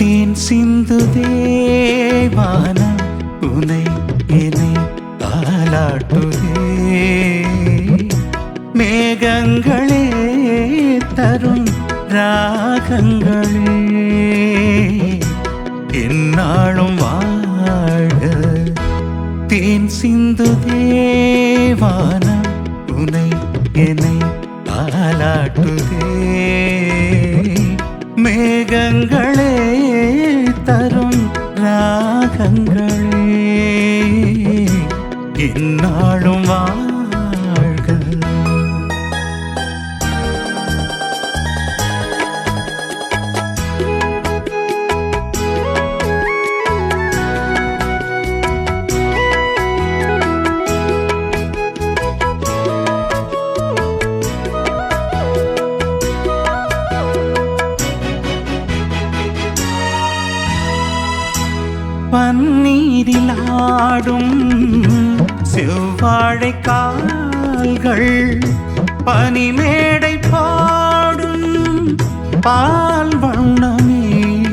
தேன் சிந்து தேவானம் உனை என்னை தாலாட்டுதே மேகங்களே தரும் ராகங்களே என்னாலும் வாழ தேன் சிந்து தேவானம் உனை என்னை தாலாட்டுதே மேகங்களே தரும் ராகங்களே. என்னாலும் பன்னீரில் ஆடும் செவ்வாழை கால்கள் பனிமேடை பாடும் பால் வண்ணமேனி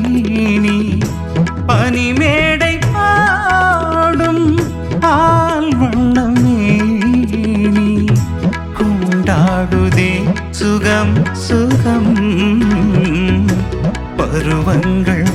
பனிமேடை பாடும் பால் வண்ணமேனி கொண்டாடுதே சுகம் சுகம். பருவங்கள்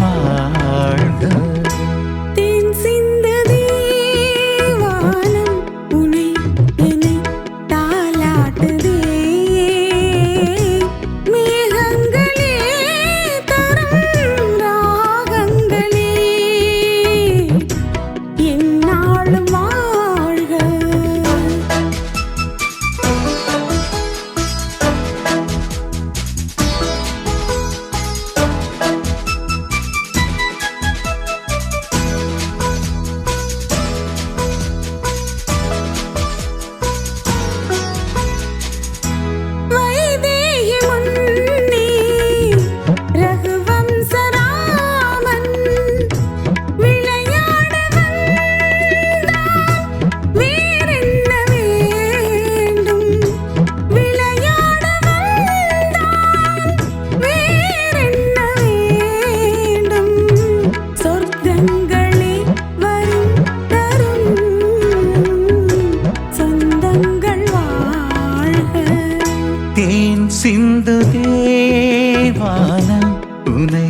துணை உனை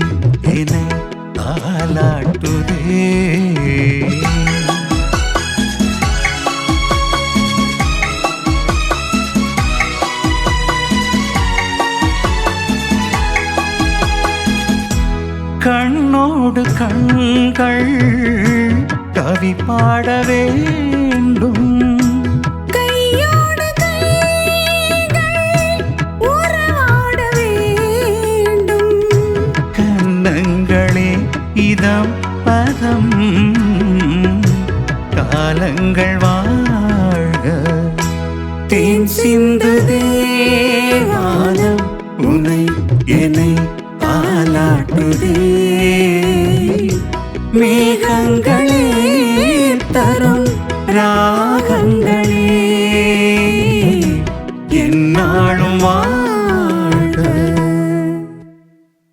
என்னை தாலாட்டுதே கண்ணோடு கண்கள் கவி பாடவே இதம் பதம். காலங்கள் வாழ்க. தேன் சிந்து தேவானம் உனை என்னை பாலாட்டுதே. மேகங்களே தரும் ராகங்களே. என்னாலும் வா